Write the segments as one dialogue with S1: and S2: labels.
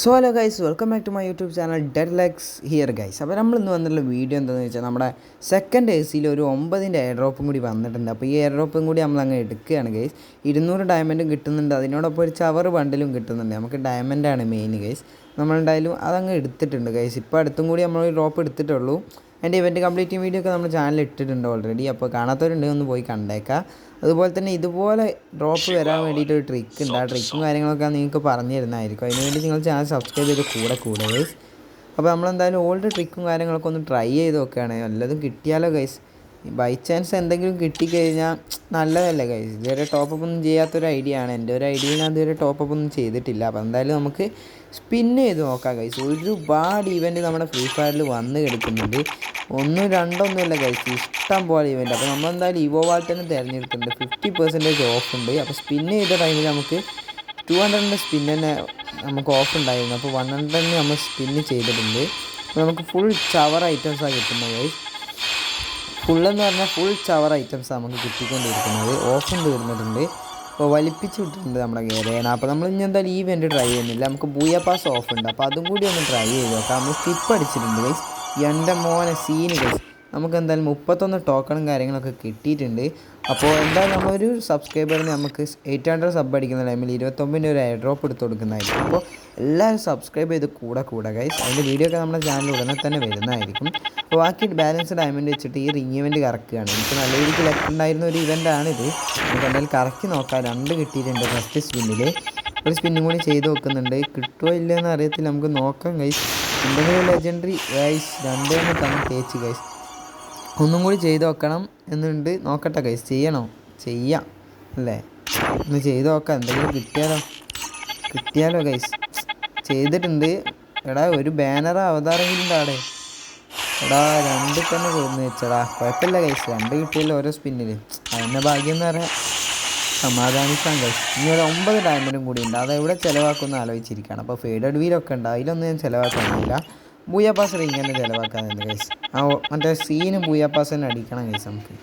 S1: So hello guys welcome back to my YouTube channel Dead Lex here guys അപ്പോൾ നമ്മൾ ഇന്ന് വന്നിട്ടുള്ള video എന്താണെന്ന് വെച്ചാൽ നമ്മുടെ സെക്കൻഡ് എ സിയിൽ ഒരു ഒമ്പതിന്റെ എയർ ഡ്രോപ്പും കൂടി വന്നിട്ടുണ്ട്. അപ്പോൾ ഈ എയർ ഡ്രോപ്പും കൂടി നമ്മൾ അങ്ങ് എടുക്കുകയാണ് ഗൈസ് ഇരുന്നൂറ് ഡയമണ്ടും കിട്ടുന്നുണ്ട്. അതിനോടൊപ്പം ഒരു ചവർ ബണ്ടിലും കിട്ടുന്നുണ്ട്. നമുക്ക് ഡയമണ്ടാണ് മെയിൻ ഗൈസ് നമ്മളുണ്ടായാലും അതങ്ങ് എടുത്തിട്ടുണ്ട് ഗൈസ് ഇപ്പോൾ അടുത്തും കൂടി നമ്മൾ ഡ്രോപ്പ് എടുത്തിട്ടുള്ളൂ. എന്റെ ഇവന്റ് കംപ്ലീറ്റ് വീഡിയോ ഒക്കെ നമ്മുടെ ചാനലിൽ ഇട്ടിട്ടുണ്ട് ഓൾറെഡി അപ്പോൾ കാണാത്തവരുണ്ടെങ്കിൽ ഒന്ന് പോയി കണ്ടേക്കാം. അതുപോലെ തന്നെ ഇതുപോലെ ഡ്രോപ്പ് വരാൻ വേണ്ടിയിട്ട് ഒരു ട്രിക്ക് ഉണ്ട്. ആ ട്രിക്കും കാര്യങ്ങളൊക്കെ നിങ്ങൾക്ക് പറഞ്ഞു തരുന്നതായിരിക്കും അതിന് വേണ്ടി നിങ്ങൾ ചാനൽ സബ്സ്ക്രൈബ് ചെയ്ത് കൂടെ കൂടെ ഗൈസ് അപ്പോൾ നമ്മളെന്തായാലും ഓൾഡ് ട്രിക്കും കാര്യങ്ങളൊക്കെ ഒന്ന് ട്രൈ ചെയ്ത് നോക്കുകയാണ് വല്ലതും കിട്ടിയാലോ ഗൈസ് ബൈ ചാൻസ് എന്തെങ്കിലും കിട്ടിക്കഴിഞ്ഞാൽ നല്ലതല്ലേ കഴിച്ചു ഇതുവരെ ടോപ്പപ്പ് ഒന്നും ചെയ്യാത്തൊരു ഐഡിയ ആണ്. എന്റെ ഒരു ഐഡിയ ഞാൻ ഇതുവരെ ടോപ്പപ്പ് ഒന്നും ചെയ്തിട്ടില്ല. അപ്പോൾ എന്തായാലും നമുക്ക് സ്പിൻ ചെയ്ത് നോക്കാം കഴിച്ചു ഒരുപാട് ഇവന്റ് നമ്മുടെ ഫ്രീ ഫയറിൽ വന്ന് കിടക്കുന്നുണ്ട്. ഒന്നും രണ്ടൊന്നുമില്ല കഴിച്ചു ഇഷ്ടം പോലെ ഇവന്റ് അപ്പോൾ നമ്മൾ നമ്മളെന്തായാലും ഇവോ വാൾ തന്നെ തിരഞ്ഞെടുക്കുന്നുണ്ട്. ഫിഫ്റ്റി പെർസെന്റേജ് ഓഫ് ഉണ്ട്. അപ്പോൾ സ്പിൻ ചെയ്ത ടൈമിൽ നമുക്ക് ടു ഹൺഡ്രഡിന്റെ സ്പിൻ തന്നെ നമുക്ക് ഓഫ് ഉണ്ടായിരുന്നു. അപ്പോൾ വൺ ഹൺഡ്രഡിന് നമ്മൾ സ്പിന്ന് ചെയ്തിട്ടുണ്ട്. അപ്പോൾ നമുക്ക് ഫുൾ ചവർ ഐറ്റംസാണ് കിട്ടുന്നത് ഗൈസ് ഫുൾ എന്ന് പറഞ്ഞാൽ ഫുൾ ചവർ ഐറ്റംസ് നമുക്ക് കിട്ടിക്കൊണ്ടിരിക്കുന്നത്. ഓഫും തീർന്നിട്ടുണ്ട് അപ്പോൾ വലിപ്പിച്ച് വിട്ടിട്ടുണ്ട് നമ്മുടെ ഗേരേന അപ്പോൾ നമ്മൾ ഇനി എന്തായാലും ഈ ഇവന്റ് ട്രൈ ചെയ്യുന്നില്ല. നമുക്ക് ബൂയ പാസ് ഓഫ് ഉണ്ട്. അപ്പോൾ അതും കൂടി ഒന്ന് ട്രൈ ചെയ്ത് നോക്കാം. നമ്മൾ സ്കിപ്പ് അടിച്ചിട്ടുണ്ട് ഗൈസ് എന്റെ മോനെ സീന് ഗൈസ് നമുക്ക് എന്തായാലും മുപ്പത്തൊന്ന് ടോക്കണും കാര്യങ്ങളൊക്കെ കിട്ടിയിട്ടുണ്ട്. അപ്പോൾ എന്തായാലും നമ്മളൊരു സബ്സ്ക്രൈബറിന് നമുക്ക് എയ്റ്റ് ഹൺഡ്രഡ് സബ് അടിക്കുന്ന ടൈമിൽ ഇരുപത്തൊമ്പതിന്റെ ഒരു എയർ ഡ്രോപ്പ് എടുത്ത് കൊടുക്കുന്നതായിരിക്കും. അപ്പോൾ എല്ലാവരും സബ്സ്ക്രൈബ് ചെയ്ത് കൂടെ കൂടെ ഗൈസ് അതിന്റെ വീഡിയോ ഒക്കെ നമ്മുടെ ചാനൽ ഉടനെ തന്നെ വരുന്നതായിരിക്കും. അപ്പോൾ ബാക്കി ബാലൻസ് ഡയമണ്ട് വെച്ചിട്ട് ഈ റിംഗ് ഇവന്റ് കറക്കുകയാണ്. എനിക്ക് നല്ല രീതിക്ക് ലെക്ക് ഉണ്ടായിരുന്ന ഒരു ഇവന്റാണിത് നമുക്ക് എന്തായാലും കറക്കി നോക്കാം. രണ്ട് കിട്ടിയിട്ടുണ്ട് ഫസ്റ്റ് സ്പിന്നിൽ ഒരു സ്പിന്നും കൂടി ചെയ്ത് നോക്കുന്നുണ്ട്. കിട്ടുമോ ഇല്ലയെന്ന് അറിയത്തില്ല. നമുക്ക് നോക്കാം ഗൈസ് എന്തെങ്കിലും ലെജൻഡറി ഗൈസ് രണ്ട് തന്നെ തന്നെ തേച്ച് ഗൈസ് ഒന്നും കൂടി ചെയ്ത് നോക്കണം എന്നുണ്ട്. നോക്കട്ടെ ഗൈസ് ചെയ്യണോ? ചെയ്യാം. അല്ലേ? ഒന്ന് ചെയ്ത് നോക്കാം. എന്തെങ്കിലും കിട്ടിയാലോ? കിട്ടിയാലോ ഗൈസ് ചെയ്തിട്ടുണ്ട്. എടാ ഒരു ബാനർ അവതാരെങ്കിലും എടാ രണ്ട് തന്നെ കൊടുന്ന് വെച്ചടാ കുഴപ്പമില്ല ഗൈസ് രണ്ട് കിട്ടിയല്ലോ ഓരോ സ്പിന്നിൽ അതിന്റെ ഭാഗ്യം എന്ന് പറയാം. സമാധാനിക്കാൻ ഗൈസ് ഇനി ഒരു ഒമ്പത് ഡയമണ്ടും കൂടി ഉണ്ട്. അത് എവിടെ ചിലവാക്കുമെന്ന് ആലോചിച്ചിരിക്കുകയാണ്. അപ്പോൾ ഫേഡഡ് വീലൊക്കെ ഉണ്ട്. അതിലൊന്നും ഞാൻ ചിലവാക്കാനില്ല ബൂയാപ്പാസ് ഇങ്ങനെ ചിലവാക്കാനുണ്ട് ഗൈസ് ആ മറ്റേ സീന് ബൂയാപ്പാസ് തന്നെ അടിക്കണം ഗൈസ് നമുക്ക്.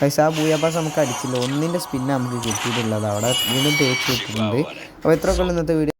S1: ഗൈസ് ആ ബൂയാപ്പാസ് നമുക്ക് അടിച്ചില്ല. ഒന്നിന്റെ സ്പിന്ന് നമുക്ക് കിട്ടിയിട്ടുള്ളത് അവിടെ വീണ്ടും തേച്ച് കിട്ടിയിട്ടുണ്ട് അപ്പോൾ എത്ര കൊല്ലം ഇന്നത്തെ വീഡിയോ.